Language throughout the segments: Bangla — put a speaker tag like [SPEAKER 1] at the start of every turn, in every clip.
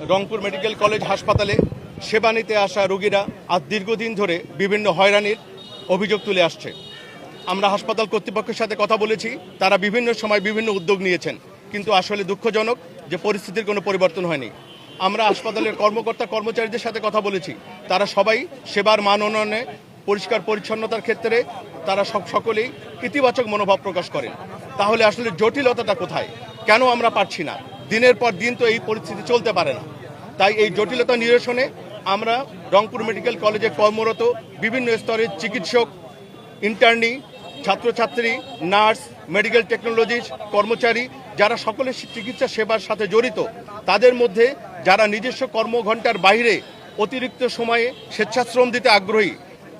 [SPEAKER 1] রংপুর মেডিকেল কলেজ হাসপাতালে সেবা নিতে আসা রোগীরা আজ দীর্ঘদিন ধরে বিভিন্ন হয়রানির অভিযোগ তুলে আসছে। আমরা হাসপাতাল কর্তৃপক্ষের সাথে কথা বলেছি, তারা বিভিন্ন সময় বিভিন্ন উদ্যোগ নিয়েছেন। কিন্তু আসলে দুঃখজনক যে পরিস্থিতির কোনো পরিবর্তন হয়নি। আমরা হাসপাতালের কর্মকর্তা, কর্মচারীদের সাথে কথা বলেছি। তারা সবাই সেবার মান উন্নয়নে, পরিষ্কার পরিচ্ছন্নতার ক্ষেত্রে তারা সব সকলেই ইতিবাচক মনোভাব প্রকাশ করেন। তাহলে আসলে জটিলতাটা কোথায়? কেন আমরা পারছি না? দিনের পর দিন তো এই পরিস্থিতি চলতে পারে না। তাই এই জটিলতা নিরসনে আমরা রংপুর মেডিকেল কলেজে কর্মরত বিভিন্ন স্তরের চিকিৎসক, ইন্টার্নি, ছাত্রছাত্রী, নার্স, মেডিকেল টেকনোলজিস্ট, কর্মচারী, যারা সকলে চিকিৎসা সেবার সাথে জড়িত, তাদের মধ্যে যারা নিজস্ব কর্মঘণ্টার বাইরে অতিরিক্ত সময়ে স্বেচ্ছাশ্রম দিতে আগ্রহী,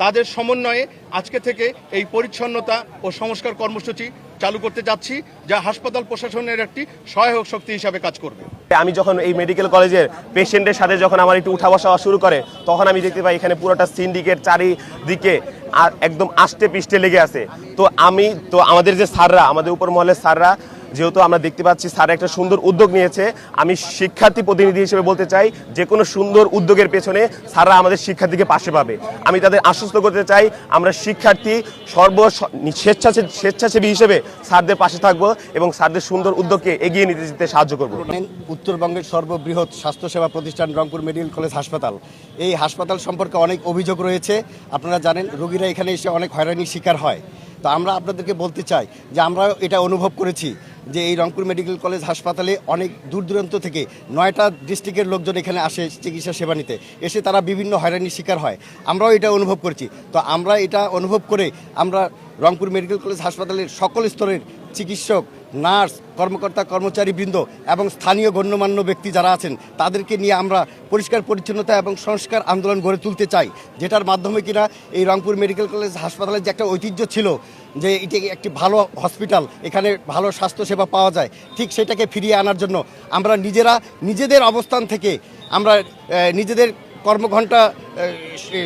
[SPEAKER 1] তাদের সমন্বয়ে আজকে থেকে এই পরিচ্ছন্নতা ও সংস্কার কর্মসূচি চালু করতে যাচ্ছি, যা হাসপাতাল প্রশাসনের একটি সহায়ক শক্তি হিসাবে কাজ করবে।
[SPEAKER 2] আমি যখন এই মেডিকেল কলেজের পেশেন্টের সাথে যখন আমার একটু উঠা বসা শুরু করে, তখন আমি দেখতে পাই এখানে পুরোটা সিন্ডিকেট চারিদিকে আর একদম আষ্টে পিষ্টে লেগে আছে। তো আমি, তো আমাদের যে সাররা আমাদের উপর মহলের স্যাররা যেহেতু আমরা দেখতে পাচ্ছি স্যার একটা সুন্দর উদ্যোগ নিয়েছে, আমি শিক্ষার্থী প্রতিনিধি হিসেবে বলতে চাই, যে কোনো সুন্দর উদ্যোগের পেছনে স্যাররা আমাদের শিক্ষার্থীকে পাশে পাবে। আমি তাদের আশ্বস্ত করতে চাই, আমরা শিক্ষার্থী সর্ব স্বেচ্ছাসেবী স্বেচ্ছাসেবী হিসেবে স্যারদের পাশে থাকব এবং স্যারদের সুন্দর উদ্যোগকে এগিয়ে নিতে যেতে সাহায্য করব।
[SPEAKER 3] উত্তরবঙ্গের সর্ববৃহৎ স্বাস্থ্যসেবা প্রতিষ্ঠান রংপুর মেডিকেল কলেজ হাসপাতাল। এই হাসপাতাল সম্পর্কে অনেক অভিযোগ রয়েছে। আপনারা জানেন, রোগীরা এখানে এসে অনেক হয়রানির শিকার হয়। তো আমরা আপনাদেরকে বলতে চাই যে আমরা এটা অনুভব করেছি যে এই রংপুর মেডিকেল কলেজ হাসপাতালে অনেক দূর দূরান্ত থেকে নয়টা ডিস্ট্রিক্টের লোকজন এখানে আসে চিকিৎসা সেবা নিতে। এসে তারা বিভিন্ন হয়রানির শিকার হয়। আমরাও এটা অনুভব করছি। তো আমরা এটা অনুভব করে আমরা রংপুর মেডিকেল কলেজ হাসপাতালের সকল স্তরের চিকিৎসক নার্স, কর্মকর্তা কর্মচারীবৃন্দ এবং স্থানীয় গণ্যমান্য ব্যক্তি যারা আছেন, তাদেরকে নিয়ে আমরা পরিষ্কার, পরিচ্ছন্নতা এবং সংস্কার আন্দোলন গড়ে তুলতে চাই, যেটার মাধ্যমে কিনা এই রংপুর মেডিকেল কলেজ হাসপাতালের যে একটা ঐতিহ্য ছিল, যে এটি একটি ভালো হসপিটাল, এখানে ভালো স্বাস্থ্যসেবা পাওয়া যায়, ঠিক সেটাকে ফিরিয়ে আনার জন্য আমরা নিজেরা, নিজেদের অবস্থান থেকে আমরা নিজেদের কর্মঘণ্টা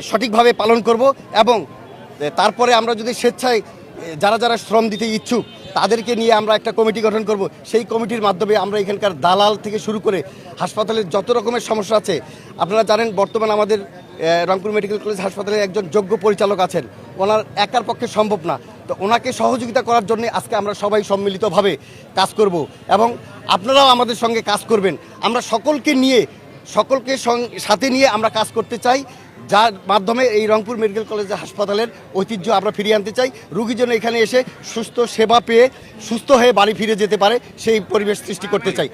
[SPEAKER 3] সঠিকভাবে পালন করব এবং তারপরে আমরা যদি স্বেচ্ছায় যারা যারা শ্রম দিতে ইচ্ছুক তাদেরকে নিয়ে আমরা একটা কমিটি গঠন করব। সেই কমিটির মাধ্যমে আমরা এখানকার দালাল থেকে শুরু করে হাসপাতালের যত রকমের সমস্যা আছে, আপনারা জানেন বর্তমান আমাদের রংপুর মেডিকেল কলেজ হাসপাতালে একজন যোগ্য পরিচালক আছেন। ওনার একার পক্ষে সম্ভব না। তো ওনাকে সহযোগিতা করার জন্য আজকে আমরা সবাই সম্মিলিতভাবে কাজ করব এবং আপনারাও আমাদের সঙ্গে কাজ করবেন। আমরা সকলকে নিয়ে, সকলকে সাথে নিয়ে আমরা কাজ করতে চাই। যার মাধ্যমে এই রংপুর মেডিকেল কলেজ হাসপাতালের ঐতিহ্য আমরা ফিরিয়ে আনতে চাই। রুগী যেন এখানে এসে সুস্থ সেবা পেয়ে, সুস্থ হয়ে বাড়ি ফিরে যেতে পারে, সেই পরিবেশ সৃষ্টি করতে চাই।